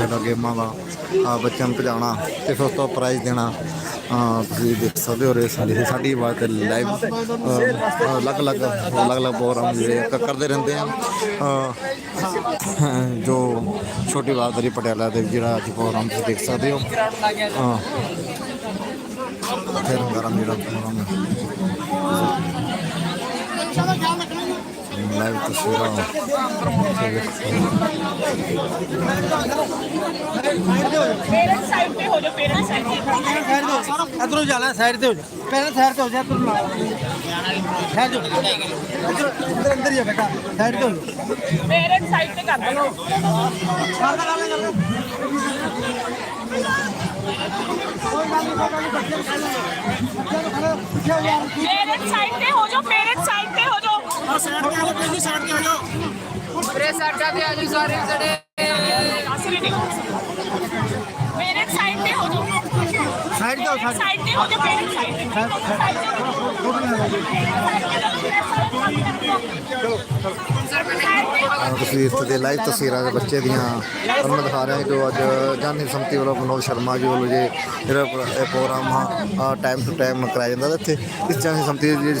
ਖੇਡਾਂ ਗੇਮਾਂ ਦਾ ਅ, ਬੱਚਿਆਂ ਨੂੰ ਭਜਾਉਣਾ ਤੇ ਫਿਰ ਉਸ ਤੋਂ ਪ੍ਰਾਈਜ਼ ਦੇਣਾ ਤੁਸੀਂ ਦੇਖ ਸਕਦੇ ਹੋ ਰੇਸ ਹੁੰਦੀ ਸਾਡੀ ਆਵਾਜ਼ ਤੇ ਲਾਈਵ ਅਲੱਗ-ਅਲੱਗ ਅਲੱਗ-ਅਲੱਗ ਪ੍ਰੋਗਰਾਮ ਜਿਹੜੇ ਕਰਦੇ ਰਹਿੰਦੇ ਆ। ਜੋ ਛੋਟੀ ਬਾਦਰੀ ਪਟਿਆਲਾ ਦੇ ਜਿਹੜਾ ਅੱਜ ਪ੍ਰੋਗਰਾਮ ਤੁਸੀਂ ਦੇਖ ਸਕਦੇ ਹੋ। ਅ, ਫਿਰ ਗਰਮ ਜਿਹੜਾ ਪ੍ਰੋਗਰਾਮ ਲਾਈਵ ਤਸਵੀਰਾਂ ਤੁਸੀਂ ਦੇਖ ਸਕਦੇ ਹੋ। ਪੇਰੈਂਟ ਸਾਈਡ ਤੇ ਹੋ ਜਾਓ ਪੇਰੈਂਟ ਸਾਈਡ ਤੇ ਇਧਰੋਂ ਜਾਣਾ ਸਾਈਡ ਤੇ ਹੋ ਜਾ ਪਹਿਲਾਂ ਸਾਈਡ ਤੇ ਹੋ ਜਾ ਤੂੰ ਸਾਈਡ ਹੋ ਇਧਰ ਇਧਰ ਅੰਦਰ ਹੀ ਆ ਬੇਟਾ ਸਾਈਡ ਤੇ ਹੋ ਜਾ ਪੇਰੈਂਟ ਸਾਈਡ ਤੇ ਕਰ ਦਿਓ ਪੇਰੈਂਟ ਸਾਈਡ ਤੇ ਹੋ ਜਾਓ ਪੇਰੈਂਟ ਸਾਈਡ ਤੇ ਹੋ ਜਾਓ। ਉਪਰੇ ਸਾਡਾ ਤੇ ਆਜੂ ਸਾਰੇ ਜਿਹੜੇ ਪੇਰੈਂਟ ਸਾਈਡ ਤੇ ਹੋ ਜਾਓ। ਸਾਈਡ ਤੇ ਹੋ ਸਾਈਡ ਸਾਈਡ ਤੇ। ਹੋ ਜਾਓ ਪੇਰੈਂਟ ਸਾਈਡ ਤੇ ਤੁਸੀਂ ਇੱਥੇ ਦੇ ਲਾਈਵ ਤਸਵੀਰਾਂ ਦੇ ਬੱਚੇ ਦੀਆਂ ਤੁਹਾਨੂੰ ਦਿਖਾ ਰਿਹਾ ਜੋ ਅੱਜ ਜਾਨੀ ਸੰਮਤੀ ਵੱਲੋਂ ਮਨੋਜ ਸ਼ਰਮਾ ਜੀ ਵੱਲੋਂ ਜੇ ਜਿਹੜਾ ਪ੍ਰੋਗਰਾਮ ਆ ਟਾਈਮ ਟੂ ਟਾਈਮ ਕਰਾਇਆ ਜਾਂਦਾ ਇੱਥੇ। ਇਸ ਜਾਨੀ ਸੰਮਤੀ ਦੀ ਜਿਹੜੀ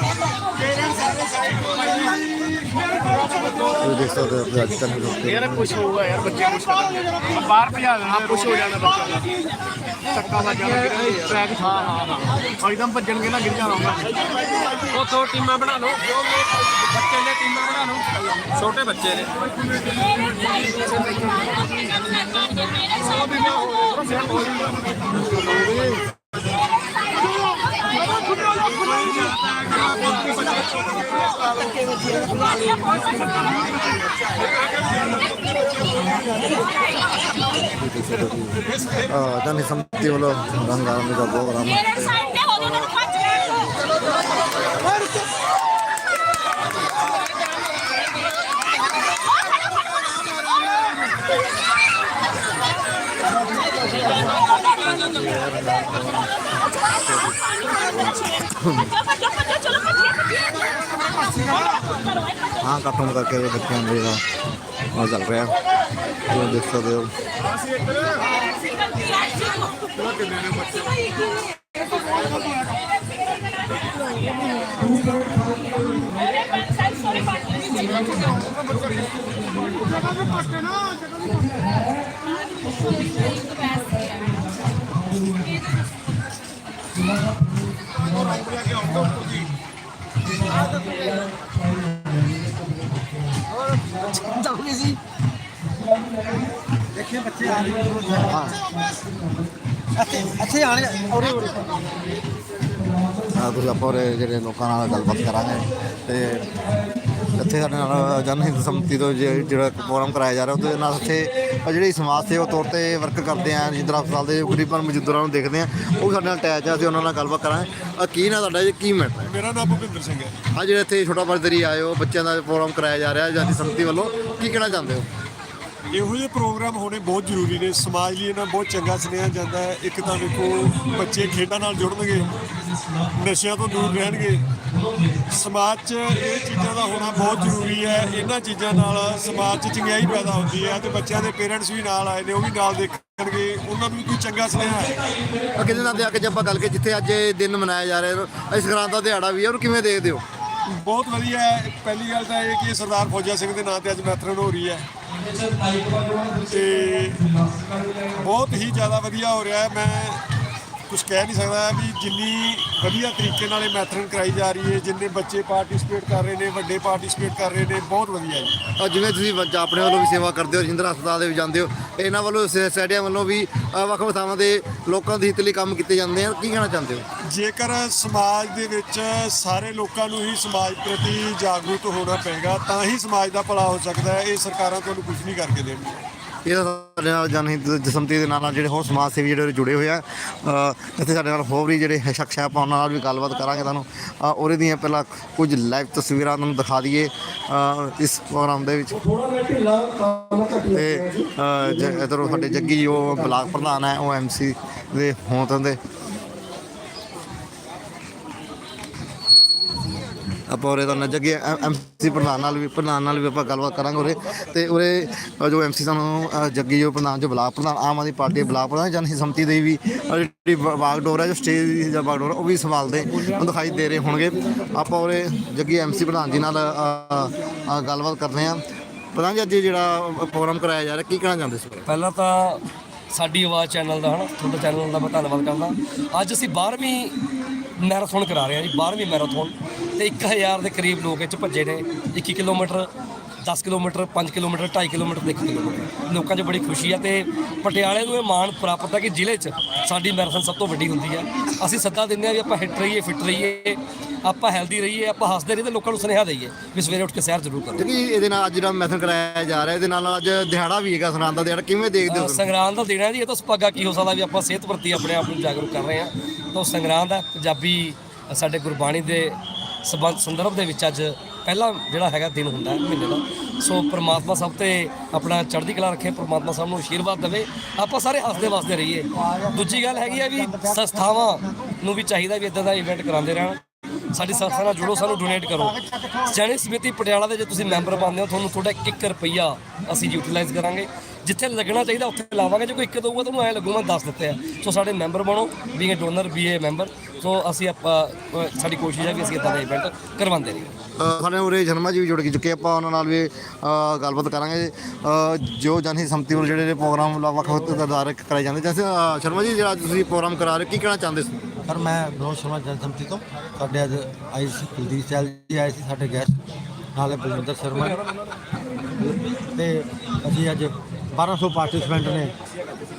ਤੁਸੀਂ ਦੇਖ ਸਕਦੇ ਹੋ ਕਿ ਅੱਜ ਤੱਕ ਲੋਕ ਯਾਰ ਕੁਛ ਹੋਊਗਾ ਯਾਰ ਬੱਚੇ ਕੁਛ ਕਰਨਗੇ ਬਾਹਰ ਭਜਾ ਦੇਣਾ ਕੁਛ ਹੋ ਜਾਣਾ ਬੱਚਾ। ਦਾ ਧੱਕਾ ਲੱਗ ਜਾਣਾ ਟਰੈਕ ਹਾਂ ਹਾਂ ਹਾਂ। ਇੱਕਦਮ ਭੱਜਣਗੇ ਨਾ ਗਿਰ ਜਾਣਾ ਉਹਨਾਂ ਉਹ ਦੋ ਟੀਮਾਂ ਬਣਾ ਲਓ। ਬੱਚੇ ਨੇ ਟੀਮਾਂ ਬਣਾ ਲਓ। ਛੋਟੇ ਬੱਚੇ ਨੇ। ਰੰਗਾਰੰਗ ਦਾ ਪ੍ਰੋਗਰਾਮ ਪੇਰੈਂਟ ਸਾਈਡ ਤੇ ਹਾਂ ਕਾਰਟੂਨ ਕਰਕੇ ਇਹ ਬੱਚਿਆਂ ਦੇ ਦਾ ਉਹ ਚੱਲ ਰਿਹਾ। ਤੁਸੀਂ ਦੇਖ ਸਕਦੇ ਹੋ। ਸੌਰੀ ਜਾਉਂਗੇ ਬੱਚੇ ਆ ਰਹੇ ਹਾਂ। ਅੱਛੇ ਅੱਛੇ ਆਣੇ ਔਰੇ ਔਰੇ ਆ ਤੁਸੀਂ ਆਪਾਂ ਉਰੇ ਜਿਹੜੇ ਲੋਕਾਂ ਨਾਲ ਗੱਲਬਾਤ ਕਰਾਂਗੇ ਤੇ ਇੱਥੇ ਸਾਡੇ ਨਾਲ ਜਨ ਹਿੰਦ ਸੰਮਤੀ ਤੋਂ ਜਿਹੜਾ ਪ੍ਰੋਗਰਾਮ ਕਰਾਇਆ ਜਾ ਰਿਹਾ ਉਹਦੇ ਨਾਲ ਇੱਥੇ ਜਿਹੜੀ ਸਮਾਜ ਸੇਵਾ ਤੌਰ ਤੇ ਵਰਕ ਕਰਦੇ ਆ ਜਿੰਦਰਾ ਹਸਪਤਾਲ ਦੇ ਗਰੀਬਾਂ ਮਜ਼ਦੂਰਾਂ ਨੂੰ ਦੇਖਦੇ ਆ ਉਹ ਵੀ ਸਾਡੇ ਨਾਲ ਅਟੈਚ ਆ ਅਸੀਂ ਉਹਨਾਂ ਨਾਲ ਗੱਲਬਾਤ ਕਰਾਂਗੇ। ਆ ਕੀ ਨਾ ਤੁਹਾਡਾ ਜੀ? ਕੀ ਮੈਟਰ ਹੈ? ਮੇਰਾ ਨਾਮ ਭੁਪਿੰਦਰ ਸਿੰਘ ਹੈ। ਆ ਜਿਹੜੇ ਇੱਥੇ ਛੋਟਾ ਬਰਦਰੀ ਆਏ ਹੋ ਬੱਚਿਆਂ ਦਾ ਪ੍ਰੋਗਰਾਮ ਕਰਾਇਆ ਜਾ ਰਿਹਾ ਜਨ ਸੰਮਤੀ ਵੱਲੋਂ ਕੀ ਕਹਿਣਾ ਚਾਹੁੰਦੇ ਹੋ? ਇਹੋ ਜਿਹੇ ਪ੍ਰੋਗਰਾਮ ਹੋਣੇ ਬਹੁਤ ਜ਼ਰੂਰੀ ਨੇ। ਸਮਾਜ ਲਈ ਇਹਨਾਂ ਬਹੁਤ ਚੰਗਾ ਸੁਨੇਹਾ ਜਾਂਦਾ ਹੈ। ਇੱਕ ਤਾਂ ਵੇਖੋ ਬੱਚੇ ਖੇਡਾਂ ਨਾਲ ਜੁੜਨਗੇ ਨਸ਼ਿਆਂ ਤੋਂ ਦੂਰ ਰਹਿਣਗੇ। ਸਮਾਜ 'ਚ ਇਹ ਚੀਜ਼ਾਂ ਦਾ ਹੋਣਾ ਬਹੁਤ ਜ਼ਰੂਰੀ ਹੈ। ਇਹਨਾਂ ਚੀਜ਼ਾਂ ਨਾਲ ਸਮਾਜ 'ਚ ਚੰਗਿਆਈ ਪੈਦਾ ਹੁੰਦੀ ਹੈ ਤੇ ਬੱਚਿਆਂ ਦੇ ਪੇਰੈਂਟਸ ਵੀ ਨਾਲ ਆਏ ਨੇ ਉਹ ਵੀ ਨਾਲ ਦੇਖਣਗੇ। ਉਹਨਾਂ ਨੂੰ ਵੀ ਕੋਈ ਚੰਗਾ ਸੁਨੇਹਾ ਹੈ। ਅੱਗੇ ਦਿਨਾਂ ਦੇ ਆ ਕੇ ਜੇ ਆਪਾਂ ਗੱਲ ਕਰ ਜਿੱਥੇ ਅੱਜ ਇਹ ਦਿਨ ਮਨਾਇਆ ਜਾ ਰਿਹਾ ਇਸ ਗ੍ਰਾਂਤ ਦਾ ਦਿਹਾੜਾ ਵੀ ਹੈ ਉਹਨੂੰ ਕਿਵੇਂ ਦੇਖਦੇ ਹੋ? ਬਹੁਤ ਵਧੀਆ ਹੈ। ਪਹਿਲੀ ਗੱਲ ਤਾਂ ਇਹ ਕਿ ਸਰਦਾਰ ਫੌਜਾ ਸਿੰਘ ਦੇ ਨਾਂ ਤੇ ਅੱਜ ਮੈਥਰਨ ਹੋ ਰਹੀ ਹੈ। ਤੇ ਬਹੁਤ ਹੀ ਜ਼ਿਆਦਾ ਵਧੀਆ ਹੋ ਰਿਹਾ ਹੈ। ਮੈਂ ਕੁਝ ਕਹਿ ਨਹੀਂ ਸਕਦਾ ਵੀ ਜਿੰਨੀ ਵਧੀਆ ਤਰੀਕੇ ਨਾਲ ਇਹ ਮੈਥਰਨ ਕਰਾਈ ਜਾ ਰਹੀ ਹੈ ਜਿੰਨੇ ਬੱਚੇ ਪਾਰਟਿਸਿਪੇਟ ਕਰ ਰਹੇ ਨੇ ਵੱਡੇ ਪਾਰਟਿਸਿਪੇਟ ਕਰ ਰਹੇ ਨੇ ਬਹੁਤ ਵਧੀਆ ਜੀ। ਅ, ਜਿਵੇਂ ਤੁਸੀਂ ਬੱਚਾ ਆਪਣੇ ਵੱਲੋਂ ਵੀ ਸੇਵਾ ਕਰਦੇ ਹੋ ਰਜਿੰਦਰ ਹਸਪਤਾਲ ਦੇ ਵੀ ਜਾਂਦੇ ਹੋ ਇਹਨਾਂ ਵੱਲੋਂ ਸੈਡੀਆਂ ਵੱਲੋਂ ਵੀ ਅ, ਵੱਖ ਵੱਖ ਥਾਵਾਂ ਦੇ ਲੋਕਾਂ ਦੇ ਹਿੱਤ ਲਈ ਕੰਮ ਕੀਤੇ ਜਾਂਦੇ ਆ ਕੀ ਕਹਿਣਾ ਚਾਹੁੰਦੇ ਹੋ? ਜੇਕਰ ਸਮਾਜ ਦੇ ਵਿੱਚ ਸਾਰੇ ਲੋਕਾਂ ਨੂੰ ਹੀ ਸਮਾਜ ਪ੍ਰਤੀ ਜਾਗਰੂਕ ਹੋਣਾ ਪਏਗਾ ਤਾਂ ਹੀ ਸਮਾਜ ਦਾ ਭਲਾ ਹੋ ਸਕਦਾ ਹੈ ਇਹ ਸਰਕਾਰਾਂ ਤੁਹਾਨੂੰ ਕੁਝ ਨਹੀਂ ਕਰਕੇ ਦੇਣਗੀਆਂ। ਇਹ ਤਾਂ ਸਾਡੇ ਨਾਲ ਜਨਹਿਤ ਜਸਮਤੀ ਦੇ ਨਾਲ ਨਾਲ ਜਿਹੜੇ ਹੋਰ ਸਮਾਜ ਸੇਵੀ ਜਿਹੜੇ ਜੁੜੇ ਹੋਏ ਆ। ਅ, ਇੱਥੇ ਸਾਡੇ ਨਾਲ ਹੋਰ ਵੀ ਜਿਹੜੇ ਸ਼ਖਸ ਆ ਆਪਾਂ ਉਹਨਾਂ ਨਾਲ ਵੀ ਗੱਲਬਾਤ ਕਰਾਂਗੇ ਤੁਹਾਨੂੰ। ਅ, ਉਹਦੇ ਦੀਆਂ ਪਹਿਲਾਂ ਕੁਝ ਲਾਈਵ ਤਸਵੀਰਾਂ ਤੁਹਾਨੂੰ ਦਿਖਾ ਦਈਏ ਅ, ਇਸ ਪ੍ਰੋਗਰਾਮ ਦੇ ਵਿੱਚ। ਤੇ ਅ, ਜ- ਇੱਧਰੋਂ ਸਾਡੇ ਜੱਗੀ ਜੀ, ਉਹ ਬਲਾਕ ਪ੍ਰਧਾਨ ਹੈ ਉਹ ਐਮਸੀ ਦੇ ਹੋਂਦ ਦੇ। ਆਪਾਂ ਉਰੇ ਤਾਂ ਜੱਗੇ ਐਮਸੀ ਪ੍ਰਧਾਨ ਨਾਲ ਵੀ ਪ੍ਰਧਾਨ ਨਾਲ ਵੀ ਆਪਾਂ ਗੱਲਬਾਤ ਕਰਾਂਗੇ ਉਰੇ। ਤੇ ਉਰੇ ਜੋ ਐਮਸੀ ਸਾਨੂੰ ਅ, ਜੱਗੀ ਜੋ ਪ੍ਰਧਾਨ ਜੋ ਬਲਾਕ ਪ੍ਰਧਾਨ ਆਮ ਆਦਮੀ ਪਾਰਟੀ ਦੇ ਬਲਾਕ ਪ੍ਰਧਾਨ ਜਨ ਸੰਮਤੀ ਦੇ ਵੀ ਜਿਹੜੀ ਬ- ਬਾਗਡੋਰ ਹੈ ਜੋ ਸਟੇਜ ਦੀ ਜਾਂ ਬਾਗਡੋਰ ਉਹ ਵੀ ਸੰਭਾਲਦੇ ਉਹ ਦਿਖਾਈ ਦੇ ਰਹੇ ਹੋਣਗੇ। ਆਪਾਂ ਉਰੇ ਜੱਗੀ ਐਮਸੀ ਪ੍ਰਧਾਨ ਜੀ ਨਾਲ ਅ, ਅ, ਗੱਲਬਾਤ ਕਰਦੇ ਹਾਂ। ਪਤਾ ਨਹੀਂ ਅੱਜ ਜਿਹੜਾ ਪ੍ਰੋਗਰਾਮ ਕਰਾਇਆ ਜਾ ਰਿਹਾ ਕੀ ਕਹਿਣਾ ਚਾਹੁੰਦੇ ਸੀ ਪਹਿਲਾਂ ਤਾਂ ਸਾਡੀ ਆਵਾਜ਼ ਚੈਨਲ ਦਾ ਹਨਾ ਤੁਹਾਡੇ ਚੈਨਲ ਦਾ ਮੈਂ ਧੰਨਵਾਦ ਕਰਦਾ। ਅੱਜ ਅਸੀਂ 12ਵੀਂ ਮੈਰਾਥਨ ਕਰਾ ਰਹੇ ਹਾਂ ਜੀ 12ਵੀਂ ਮੈਰਾਥਨ। ਤੇ 1000 ਦੇ ਕਰੀਬ ਲੋਕ ਇਹ 'ਚ ਭੱਜੇ ਨੇ। 21 kilometre 10 kilometre 5 kilometre 2.5 kilometre 1 kilometre ਲੋਕਾਂ 'ਚ ਬੜੀ ਖੁਸ਼ੀ ਆ ਤੇ ਪਟਿਆਲੇ ਨੂੰ ਇਹ ਮਾਣ ਪ੍ਰਾਪਤ ਹੈ ਕਿ ਜ਼ਿਲ੍ਹੇ 'ਚ ਸਾਡੀ ਮੈਰਾਥਨ ਸਭ ਤੋਂ ਵੱਡੀ ਹੁੰਦੀ ਆ। ਅਸੀਂ ਸੱਦਾ ਦਿੰਦੇ ਆ ਵੀ ਆਪਾਂ ਹਿੱਟ ਰਹੀਏ ਫਿੱਟ ਰਹੀਏ ਆਪਾਂ ਹੈਲਦੀ ਰਹੀਏ ਆਪਾਂ ਹੱਸਦੇ ਰਹੀਏ ਤੇ ਲੋਕਾਂ ਨੂੰ ਸੁਨੇਹਾ ਦਈਏ ਵੀ ਸਵੇਰੇ ਉੱਠ ਕੇ ਸੈਰ ਜ਼ਰੂਰ ਕਰੋ। ਕਿਉਂਕਿ ਇਹਦੇ ਨਾਲ ਅੱਜ ਜਿਹੜਾ ਮੈਥਨ ਕਰਾਇਆ ਜਾ ਰਿਹਾ ਇਹਦੇ ਨਾਲ ਅੱਜ ਦਿਹਾੜਾ ਵੀ ਹੈਗਾ ਸੁਨਾਮ ਦਾ ਦਿਹਾੜਾ ਕਿਵੇਂ ਦੇਖਦੇ ਹੋ? ਸੰਗਰਾਂਦ ਦਾ ਦਿਨ ਹੈ ਜੀ ਇਹ ਤਾਂ ਸੁਭਾਗਾ ਕੀ ਹੋ ਸਕਦਾ ਵੀ ਆਪਾਂ ਸਿਹਤ ਪ੍ਰਤੀ ਆਪਣੇ ਆਪ ਨੂੰ ਜਾਗਰੂਕ ਕਰ ਰਹੇ ਹਾਂ। ਤਾਂ ਸੰਗਰਾਂਦ ਹੈ ਪੰਜਾਬੀ ਸਾਡੇ ਗੁਰਬਾਣੀ ਦੇ ਸਬੰਧ ਸੰਦਰਭ ਦੇ ਵਿੱਚ ਅੱਜ ਪਹਿਲਾ ਜਿਹੜਾ ਹੈਗਾ ਦਿਨ ਹੁੰਦਾ ਹੈ ਮਹੀਨੇ ਦਾ। ਸੋ ਪ੍ਰਮਾਤਮਾ ਸਭ ਤੇ ਆਪਣਾ ਚੜ੍ਹਦੀ ਕਲਾ ਰੱਖੇ, ਪ੍ਰਮਾਤਮਾ ਸਭ ਨੂੰ ਆਸ਼ੀਰਵਾਦ ਦੇਵੇ। ਆਪਾਂ ਸਾਰੇ ਹੱਸਦੇ ਵਸਦੇ ਰਹੀਏ। ਦੂਜੀ ਗੱਲ ਹੈਗੀ ਹੈ ਵੀ ਸੰਸਥਾਵਾਂ ਨੂੰ ਵੀ ਚਾਹੀਦਾ ਵੀ ਇਦਾਂ ਦਾ ਇਵੈਂਟ ਕਰਾਉਂਦੇ ਰਹਿਣ। ਸਾਡੀ ਸੰਸਥਾ ਨਾਲ ਜੁੜੋ, ਸਾਨੂੰ ਡੋਨੇਟ ਕਰੋ। ਜੈਨਿਕ ਸਮਿਤੀ ਪਟਿਆਲਾ ਦੇ ਜੇ ਤੁਸੀਂ ਮੈਂਬਰ ਬਣਦੇ ਹੋ, ਤੁਹਾਨੂੰ ਤੁਹਾਡਾ 1 ਰੁਪਈਆ ਅਸੀਂ ਯੂਟਿਲਾਈਜ਼ ਕਰਾਂਗੇ। ਜਿੱਥੇ ਲੱਗਣਾ ਚਾਹੀਦਾ, ਉੱਥੇ ਲਾਵਾਂਗੇ। ਜੇ ਕੋਈ ਇੱਕ ਦਊਗਾ ਤੁਹਾਨੂੰ ਐ ਲੱਗੂ, ਮੈਂ ਦੱਸ ਦਿੱਤੇ ਆ ਸੋ ਸਾਡੇ ਮੈਂਬਰ ਬਣੋ be a donor be be a member so ਅਸੀਂ ਆਪਾਂ ਅ, ਸਾਡੀ ਕੋਸ਼ਿਸ਼ ਹੈ ਕਿ ਅਸੀਂ ਇਦਾਂ ਦੇ ਇਵੈਂਟ ਕਰਵਾਉਂਦੇ ਰਹੀਏ। ਅ, ਸਾਡੇ ਉਰੇ ਜਨਮਾ ਜੀ ਵੀ ਜੁੜ ਕੇ ਚੁੱਕੇ ਆਪਾਂ ਉਹਨਾਂ ਨਾਲ ਵੀ ਅ, ਗੱਲਬਾਤ ਕਰਾਂਗੇ। ਅ, ਜੋ ਜਨਹਿਤ ਸੰਮਤੀ ਵੱਲੋਂ ਜਿਹੜੇ ਪ੍ਰੋਗਰਾਮ ਲਾ- ਵੱਖ ਵੱਖ ਅਦਾਰੇ ਕਰਾਏ ਜਾਂਦੇ ਜੈਸੇ ਅ, ਸ਼ਰਮਾ ਜੀ ਜਿਹੜਾ ਅੱਜ ਤੁਸੀਂ ਪ੍ਰੋਗਰਾਮ ਕਰਾ ਰਹੇ ਕੀ ਕਹਿਣਾ ਚਾਹੁੰਦੇ ਸੀ? ਸਰ ਮੈਂ ਵਿਨੋਦ ਸ਼ਰਮਾ ਜਨਸਮਤੀ ਤੋਂ ਸਾਡੇ ਅੱਜ ਆਈ ਸੀ ਕੁਲਦੀਪ ਸੈਲ ਜੀ ਆਏ ਸੀ ਸਾਡੇ ਗੈਸਟ ਨਾਲੇ ਬਲਵਿੰਦਰ ਸ਼ਰਮਾ ਤੇ ਅਸੀਂ ਅੱਜ 1200 ਪਾਰਟਿਸਪੈਂਟ ਨੇ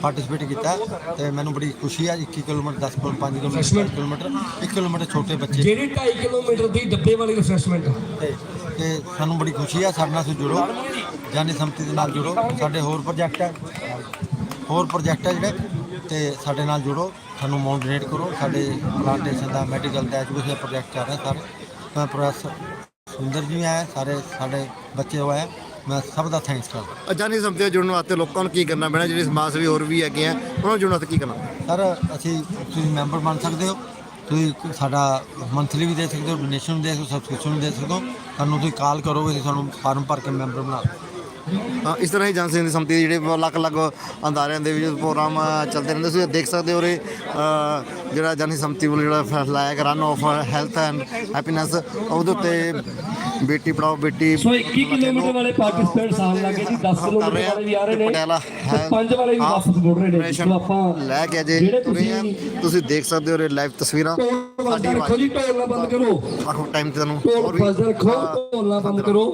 ਪਾਰਟਿਸਿਪੇਟ ਕੀਤਾ ਤੇ ਮੈਨੂੰ ਬੜੀ ਖੁਸ਼ੀ ਆ 21 kilometre 10 kilometre 5 kilometre 10 kilometre 1 kilometre ਛੋਟੇ ਬੱਚੇ। ਜਿਹੜੀ 2.5 ਕਿਲੋਮੀਟਰ ਦੀ ਡੱਬੇ ਵਾਲੀ ਰਿਫਰੈਸ਼ਮੈਂਟ ਤੇ ਸਾਨੂੰ ਬੜੀ ਖੁਸ਼ੀ ਆ ਸਾਡੇ ਨਾਲ ਜੁੜੋ ਜਾਨੀ ਸੰਮਤੀ ਦੇ ਨਾਲ ਜੁੜੋ। ਸਾਡੇ ਹੋਰ ਪ੍ਰੋਜੈਕਟ ਹੈ ਹੋਰ ਪ੍ਰੋਜੈਕਟ ਹੈ ਜਿਹੜੇ ਤੇ ਸਾਡੇ ਨਾਲ ਜੁੜੋ ਸਾਨੂੰ ਅਮਾਉਂਟ ਡੋਨੇਟ ਕਰੋ। ਸਾਡੇ ਪਲਾਂਟੇਸ਼ਨ ਦਾ ਮੈਡੀਕਲ ਦਾ ਐਜੂਕੇਸ਼ਨ ਪ੍ਰੋਜੈਕਟ ਚੱਲ ਰਿਹਾ ਸਾਰੇ। ਮੈਂ ਪ੍ਰੋਫੈਸਰ ਸੁੰਦਰ ਜੀ ਆਏ ਸਾਰੇ ਸਾਡੇ ਬੱਚੇ ਹੋਏ ਆ ਮੈਂ ਸਭ ਦਾ ਥੈਂਕਸ ਕਰਦਾ ਸੰਮਤੀ ਨਾਲ ਜੁੜਨ ਵਾਸਤੇ ਲੋਕਾਂ ਨੂੰ ਕੀ ਕਰਨਾ ਪੈਣਾ ਜਿਹੜੇ ਸਮਾਜ ਸੇਵੀ ਹੋਰ ਵੀ ਹੈਗੇ ਆ ਉਹਨਾਂ ਨੂੰ ਜੁੜਨ ਵਾਸਤੇ ਕੀ ਕਰਨਾ ਸਰ ਅਸੀਂ ਤੁਸੀਂ ਮੈਂਬਰ ਬਣ ਸਕਦੇ ਹੋ ਤੁਸੀਂ ਸਾਡਾ ਮੰਥਲੀ ਵੀ ਦੇ ਸਕਦੇ ਹੋ ਡੋਨੇਸ਼ਨ ਵੀ ਦੇ ਸਕਦੇ ਹੋ ਸਬਸਕ੍ਰਿਪਸ਼ਨ ਵੀ ਦੇ ਸਕਦੇ ਹੋ ਸਾਨੂੰ ਤੁਸੀਂ ਕਾਲ ਕਰੋਗੇ ਅਸੀਂ ਤੁਹਾਨੂੰ ਫਾਰਮ ਭਰ ਕੇ ਮੈਂਬਰ ਬਣਾ। ਅ, ਇਸ ਤਰ੍ਹਾਂ ਹੀ ਜਨ ਸੇਵਾ ਸੰਮਤੀ ਦੇ ਜਿਹੜੇ ਅਲੱਗ ਅਲੱਗ ਅੰਦਾਰਿਆਂ ਦੇ ਵਿੱਚ ਪ੍ਰੋਗਰਾਮ ਅ, ਚੱਲਦੇ ਰਹਿੰਦੇ ਤੁਸੀਂ ਦੇਖ ਸਕਦੇ ਹੋ ਉਰੇ ਅ, ਜਿਹੜਾ ਜਨ ਸੰਮਤੀ ਵੱਲੋਂ ਜਿਹੜਾ ਫੈਸਲਾ ਆਇਆ run of health and happiness ਉਹਦੇ ਉੱਤੇ ਬੇਟੀ ਪੜਾਓ ਬੇਟੀ ਸੋ 21 ਕਿਲੋਮੀਟਰ ਵਾਲੇ ਪਾਰਟਿਸਪੈਂਟ ਸਾਹਮ ਲੱਗੇ ਜੀ 10 ਕਿਲੋਮੀਟਰ ਵਾਲੇ ਵੀ ਆ ਰਹੇ ਨੇ। ਪਟਿਆਲਾ 5 ਵਾਲੇ ਵੀ ਵਾਪਸ ਮੁੜ ਰਹੇ ਨੇ ਸੋ ਆਪਾਂ ਲੈ ਕੇ ਆ ਤੁਸੀਂ ਦੇਖ ਸਕਦੇ ਹੋ ਉਰੇ ਲਾਈਵ ਤਸਵੀਰਾਂ। ਬੰਦ ਰੱਖੋ ਜੀ ਢੋਲ ਨਾ ਬੰਦ ਕਰੋ। ਆਖੋ ਟਾਈਮ ਤੇ ਤੁਹਾਨੂੰ ਢੋਲ ਬੰਦ ਰੱਖੋ ਢੋਲ ਨਾ ਬੰਦ ਕਰੋ।